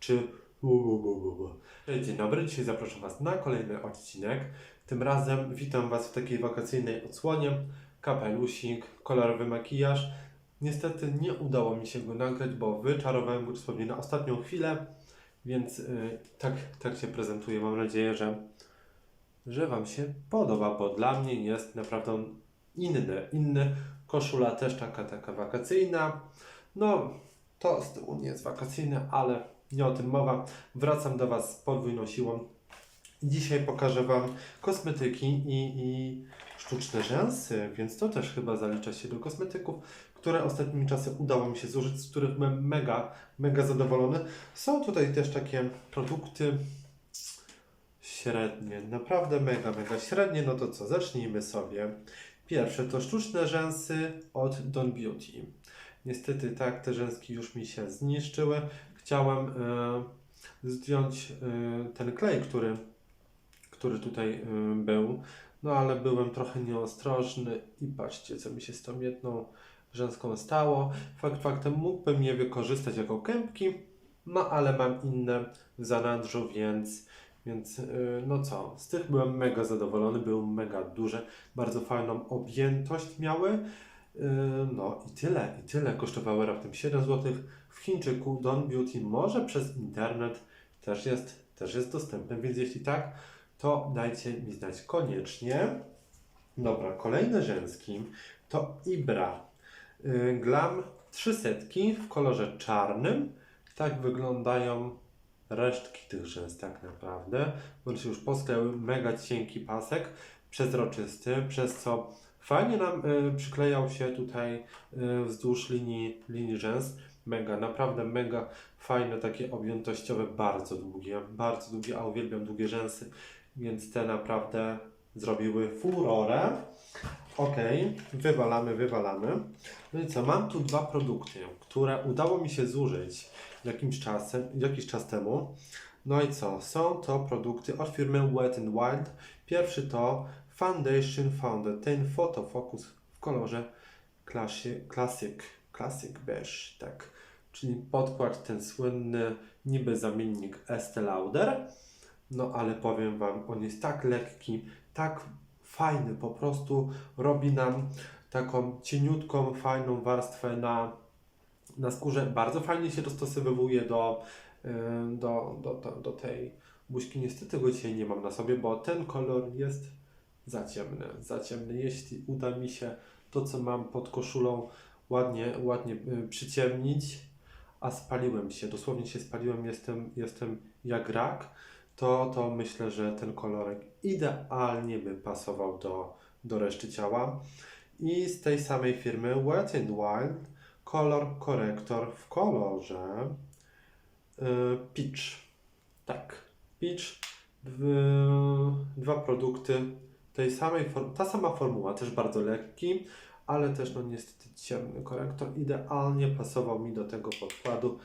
czy Dzień dobry, dzisiaj zapraszam Was na kolejny odcinek. Tym razem witam Was w takiej wakacyjnej odsłonie. Kapelusik, kolorowy makijaż. Niestety nie udało mi się go nagrać, bo wyczarowałem go dosłownie na ostatnią chwilę, więc y, tak, tak się prezentuje. Mam nadzieję, że, że Wam się podoba, bo dla mnie jest naprawdę inny. Inny. Koszula też taka, taka wakacyjna. No, to z tyłu nie jest wakacyjne, ale nie o tym mowa. Wracam do Was z podwójną siłą. Dzisiaj pokażę Wam kosmetyki i, i sztuczne rzęsy, więc to też chyba zalicza się do kosmetyków, które ostatnimi czasy udało mi się zużyć, z których byłem mega, mega zadowolony. Są tutaj też takie produkty średnie, naprawdę mega, mega średnie. No to co, zacznijmy sobie. Pierwsze to sztuczne rzęsy od Don Beauty. Niestety tak, te rzęski już mi się zniszczyły. Chciałem e, zdjąć e, ten klej, który, który tutaj e, był, no ale byłem trochę nieostrożny i patrzcie, co mi się z tą jedną rzęską stało. Fakt faktem mógłbym je wykorzystać jako kępki, no ale mam inne w zanadrzu, więc, więc no co, z tych byłem mega zadowolony, były mega duże, bardzo fajną objętość miały. No i tyle, i tyle. Kosztowały raptem 7 zł. W Chińczyku Don Beauty może przez internet też jest, też jest dostępny, więc jeśli tak, to dajcie mi znać koniecznie. Dobra, kolejny rzęski to Ibra yy, Glam 300 w kolorze czarnym. Tak wyglądają resztki tych rzęs tak naprawdę. One się już poskleły, mega cienki pasek, przezroczysty, przez co Fajnie nam y, przyklejał się tutaj y, wzdłuż linii, linii rzęs. Mega, naprawdę mega fajne, takie objętościowe, bardzo długie, bardzo długie, a uwielbiam długie rzęsy, więc te naprawdę zrobiły furorę. Ok, wywalamy, wywalamy. No i co, mam tu dwa produkty, które udało mi się zużyć jakimś czasem, jakiś czas temu. No i co, są to produkty od firmy Wet n Wild. Pierwszy to Foundation Founded Ten Photo Focus w kolorze Classic, Classic, Beige, tak. Czyli podkład ten słynny niby zamiennik Estee Lauder. No ale powiem Wam, on jest tak lekki, tak fajny, po prostu robi nam taką cieniutką, fajną warstwę na, na skórze. Bardzo fajnie się dostosowywuje do, yy, do, do, do, do tej buźki. Niestety go dzisiaj nie mam na sobie, bo ten kolor jest za ciemny, za ciemny. Jeśli uda mi się to, co mam pod koszulą, ładnie, ładnie y, przyciemnić, a spaliłem się, dosłownie się spaliłem, jestem, jestem jak rak, to, to myślę, że ten kolorek idealnie by pasował do, do reszty ciała. I z tej samej firmy Wet n Wild kolor korektor w kolorze y, Peach. Tak, Peach. Dwa produkty tej samej ta sama formuła, też bardzo lekki, ale też no niestety ciemny korektor. Idealnie pasował mi do tego podkładu.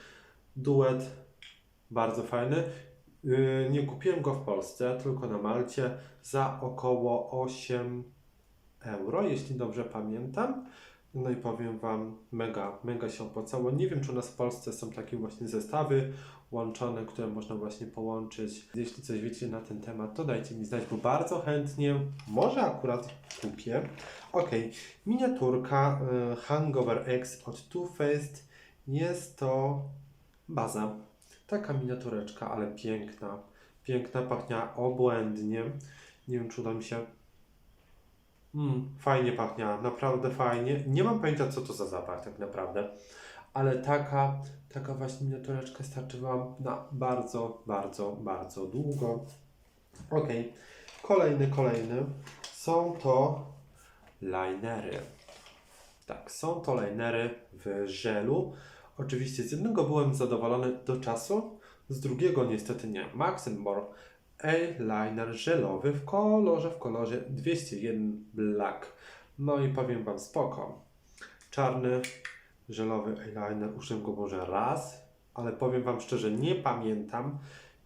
Duet bardzo fajny. Yy, nie kupiłem go w Polsce, tylko na Malcie za około 8 euro, jeśli dobrze pamiętam. No i powiem Wam, mega, mega się opłacało. Nie wiem, czy u nas w Polsce są takie właśnie zestawy łączone, które można właśnie połączyć. Jeśli coś wiecie na ten temat, to dajcie mi znać, bo bardzo chętnie, może akurat kupię. Ok, miniaturka y, Hangover X od Too Faced. Jest to baza. Taka miniatureczka, ale piękna. Piękna, pachnia obłędnie. Nie wiem, czy uda mi się Mm, fajnie pachnia, naprawdę fajnie. Nie mam pojęcia, co to za zapach tak naprawdę, ale taka, taka właśnie miniatureczka starczy Wam na bardzo, bardzo, bardzo długo. Ok, kolejny, kolejny. Są to linery. Tak, są to linery w żelu. Oczywiście z jednego byłem zadowolony do czasu, z drugiego niestety nie. Max More eyeliner żelowy w kolorze, w kolorze 201 Black. No i powiem Wam spoko. Czarny, żelowy eyeliner, użyłem go może raz, ale powiem Wam szczerze, nie pamiętam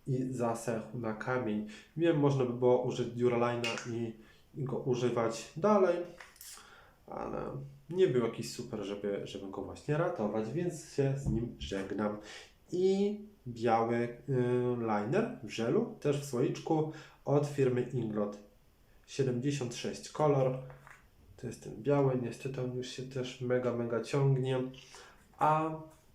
i zasechł na kamień. Wiem, można by było użyć Duralina i, i go używać dalej, ale nie był jakiś super, żeby, żeby go właśnie ratować, więc się z nim żegnam. I biały y, liner w żelu, też w słoiczku od firmy Inglot. 76 kolor. To jest ten biały, niestety on już się też mega, mega ciągnie. A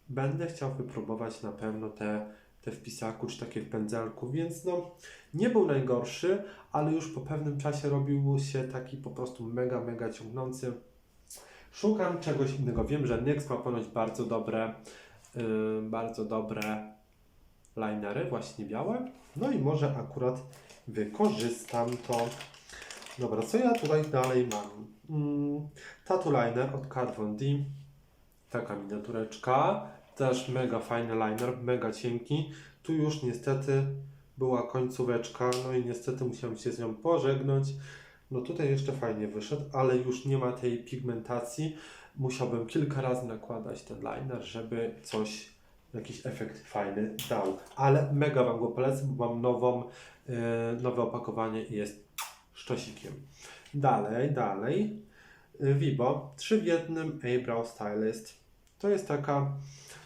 będę chciał wypróbować na pewno te, te w pisaku czy takie w pędzelku, więc no nie był najgorszy, ale już po pewnym czasie robił się taki po prostu mega, mega ciągnący. Szukam czegoś innego. Wiem, że NYX ma ponoć bardzo dobre, yy, bardzo dobre linery, właśnie białe. No i może akurat wykorzystam to. Dobra, co ja tutaj dalej mam? Mm, tattoo liner od Kat Von D. Taka miniatureczka. Też mega fajny liner, mega cienki. Tu już niestety była końcóweczka, no i niestety musiałem się z nią pożegnać. No tutaj jeszcze fajnie wyszedł, ale już nie ma tej pigmentacji. Musiałbym kilka razy nakładać ten liner, żeby coś, jakiś efekt fajny dał. Ale mega Wam go polecam, bo mam nową, yy, nowe opakowanie i jest sztosikiem. Dalej, dalej. Yy, Vibo 3 w jednym Eyebrow Stylist. To jest taka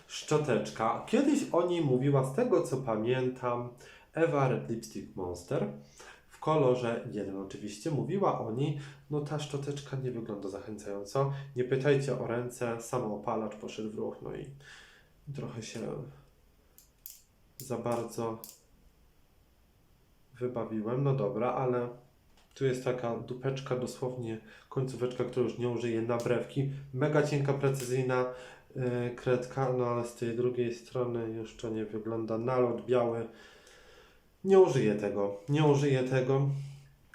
szczoteczka. Kiedyś o niej mówiła, z tego co pamiętam, Eva Red Lipstick Monster. W kolorze jeden oczywiście. Mówiła o niej. No ta szczoteczka nie wygląda zachęcająco. Nie pytajcie o ręce. Sam opalacz poszedł w ruch. No i trochę się za bardzo wybawiłem. No dobra, ale tu jest taka dupeczka, dosłownie końcóweczka, którą już nie użyję, nabrewki. Mega cienka, precyzyjna yy, kredka, no ale z tej drugiej strony to nie wygląda. Nalot biały. Nie użyję tego. Nie użyję tego.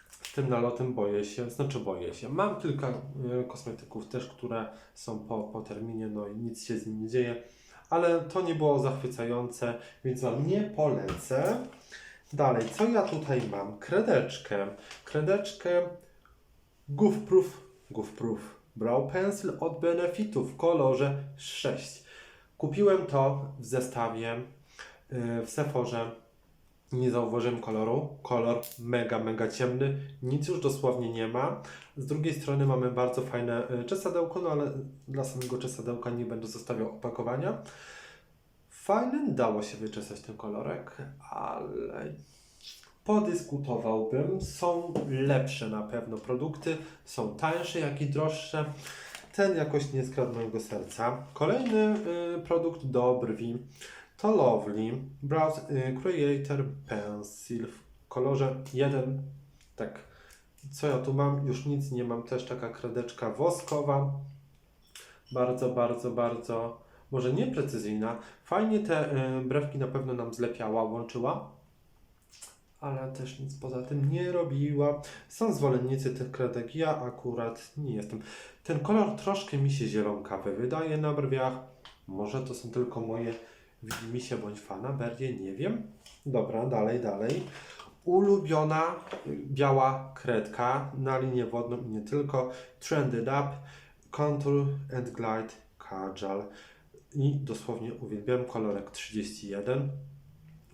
Z tym nalotem boję się, znaczy boję się. Mam kilka y, kosmetyków też, które są po, po terminie, no i nic się z nim nie dzieje. Ale to nie było zachwycające, więc Wam nie polecę. Dalej, co ja tutaj mam? Kredeczkę. Kredeczkę Goof Proof, Goof Proof Brow Pencil od Benefitu w kolorze 6. Kupiłem to w zestawie yy, w Sephorze. Nie zauważyłem koloru. Kolor mega, mega ciemny. Nic już dosłownie nie ma. Z drugiej strony mamy bardzo fajne y, czesadełko, no ale dla samego czesadełka nie będę zostawiał opakowania. Fajny, dało się wyczesać ten kolorek, ale podyskutowałbym. Są lepsze na pewno produkty, są tańsze, jak i droższe. Ten jakoś nie skradł mojego serca. Kolejny y, produkt do brwi to Lovely Brows y, Creator Pencil w kolorze 1. Tak, co ja tu mam? Już nic nie mam. Też taka kredeczka woskowa. Bardzo, bardzo, bardzo, może nieprecyzyjna. Fajnie te y, brewki na pewno nam zlepiała, łączyła. Ale też nic poza tym nie robiła. Są zwolennicy tych kredek, ja akurat nie jestem. Ten kolor troszkę mi się zielonkawy wydaje na brwiach. Może to są tylko moje Widzi się bądź fana, bardziej nie wiem. Dobra, dalej, dalej. Ulubiona biała kredka na linię wodną i nie tylko. Trended Up, Contour and Glide Kajal. I dosłownie uwielbiam kolorek 31.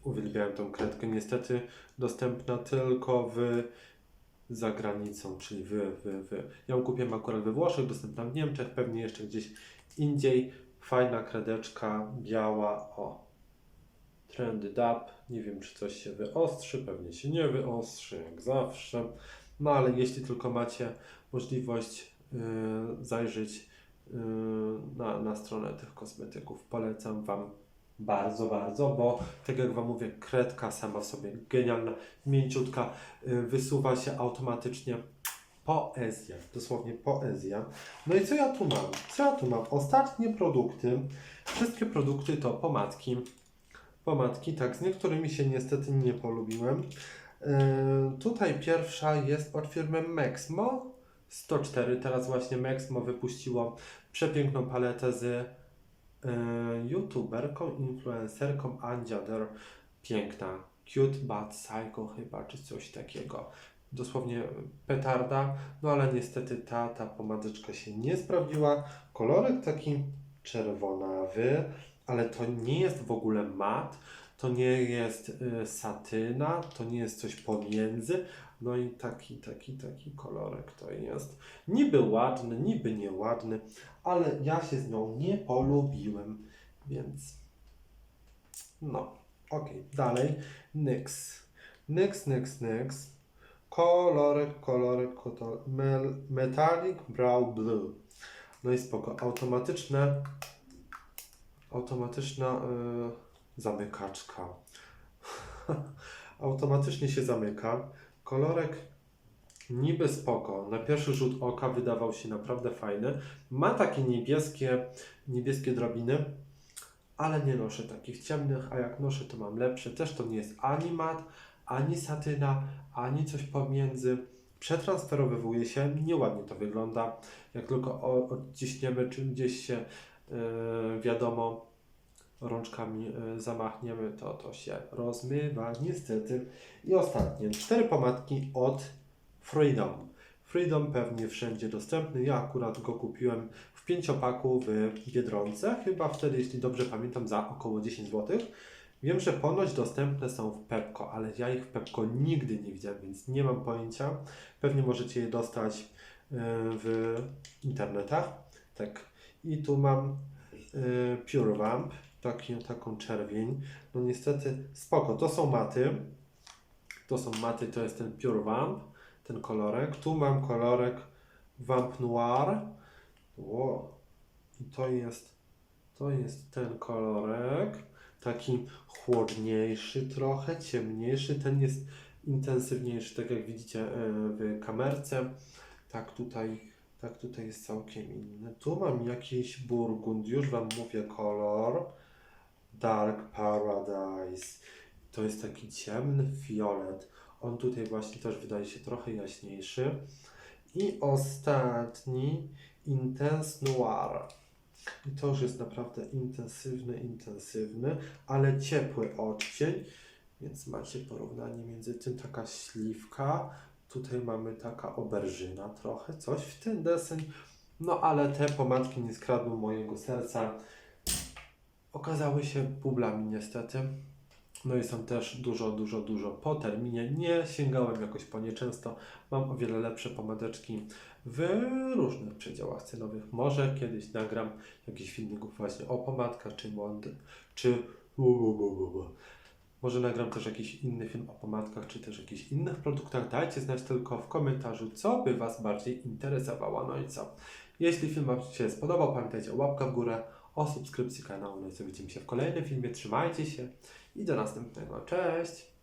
Uwielbiałem tą kredkę. Niestety dostępna tylko w za granicą, czyli w, w, w. Ja ją kupiłem akurat we Włoszech, dostępna w Niemczech, pewnie jeszcze gdzieś indziej. Fajna kredeczka, biała, o. Trendy DAP, nie wiem czy coś się wyostrzy, pewnie się nie wyostrzy, jak zawsze. No ale jeśli tylko macie możliwość yy, zajrzeć na, na stronę tych kosmetyków, polecam Wam bardzo, bardzo, bo tak jak Wam mówię, kredka sama w sobie genialna, mięciutka, yy, wysuwa się automatycznie Poezja, dosłownie poezja. No i co ja tu mam? Co ja tu mam? Ostatnie produkty. Wszystkie produkty to pomadki. Pomadki, tak, z niektórymi się niestety nie polubiłem. Yy, tutaj pierwsza jest od firmy Maxmo 104. Teraz właśnie Maxmo wypuściło przepiękną paletę z yy, youtuberką, influencerką Andziader. Piękna. Cute but psycho chyba, czy coś takiego dosłownie petarda, no ale niestety ta, ta pomadeczka się nie sprawdziła. Kolorek taki czerwonawy, ale to nie jest w ogóle mat, to nie jest y, satyna, to nie jest coś pomiędzy. No i taki, taki, taki kolorek to jest. Niby ładny, niby nieładny, ale ja się z nią nie polubiłem, więc no. Ok, dalej. NYX. NYX, NYX, NYX. Kolorek, kolorek, kolor, mel, Metallic Brow Blue. No i spoko. Automatyczne, automatyczna y, zamykaczka. Automatycznie się zamyka. Kolorek niby spoko. Na pierwszy rzut oka wydawał się naprawdę fajny. Ma takie niebieskie, niebieskie drobiny, ale nie noszę takich ciemnych, a jak noszę to mam lepsze. Też to nie jest ani mat, ani satyna, ani coś pomiędzy. Przetransferowywuje się, nieładnie to wygląda. Jak tylko odciśniemy, czy gdzieś się yy, wiadomo rączkami yy, zamachniemy, to to się rozmywa niestety. I ostatnie, cztery pomadki od Freedom. Freedom pewnie wszędzie dostępny. Ja akurat go kupiłem w pięciopaku w Biedronce. Chyba wtedy, jeśli dobrze pamiętam, za około 10 zł. Wiem, że ponoć dostępne są w Pepko, ale ja ich w Pepko nigdy nie widziałem, więc nie mam pojęcia. Pewnie możecie je dostać yy, w internetach. Tak. I tu mam yy, Pure Vamp, taki, taką czerwień. No niestety spoko. To są maty. To są maty, to jest ten Pure Vamp, ten kolorek. Tu mam kolorek Vamp Noir. Wow. I to jest, to jest ten kolorek. Taki chłodniejszy trochę, ciemniejszy. Ten jest intensywniejszy, tak jak widzicie e, w kamerce. Tak tutaj, tak tutaj jest całkiem inny. Tu mam jakiś burgund, już Wam mówię kolor. Dark Paradise. To jest taki ciemny fiolet. On tutaj właśnie też wydaje się trochę jaśniejszy. I ostatni Intense Noir. I to już jest naprawdę intensywny, intensywny, ale ciepły odcień. Więc macie porównanie między tym taka śliwka. Tutaj mamy taka oberżyna trochę, coś w ten deseń. No ale te pomadki nie skradły mojego serca. Okazały się bublami niestety. No i są też dużo, dużo, dużo po terminie. Nie sięgałem jakoś po nie często. Mam o wiele lepsze pomadeczki w różnych przedziałach cenowych. Może kiedyś nagram jakiś filmików właśnie o pomadkach, czy mądy, czy może nagram też jakiś inny film o pomadkach, czy też jakichś innych produktach. Dajcie znać tylko w komentarzu, co by Was bardziej interesowało. No i co? Jeśli film Wam się spodobał, pamiętajcie o łapka w górę, o subskrypcji kanału. No i co widzimy się w kolejnym filmie. Trzymajcie się i do następnego. Cześć!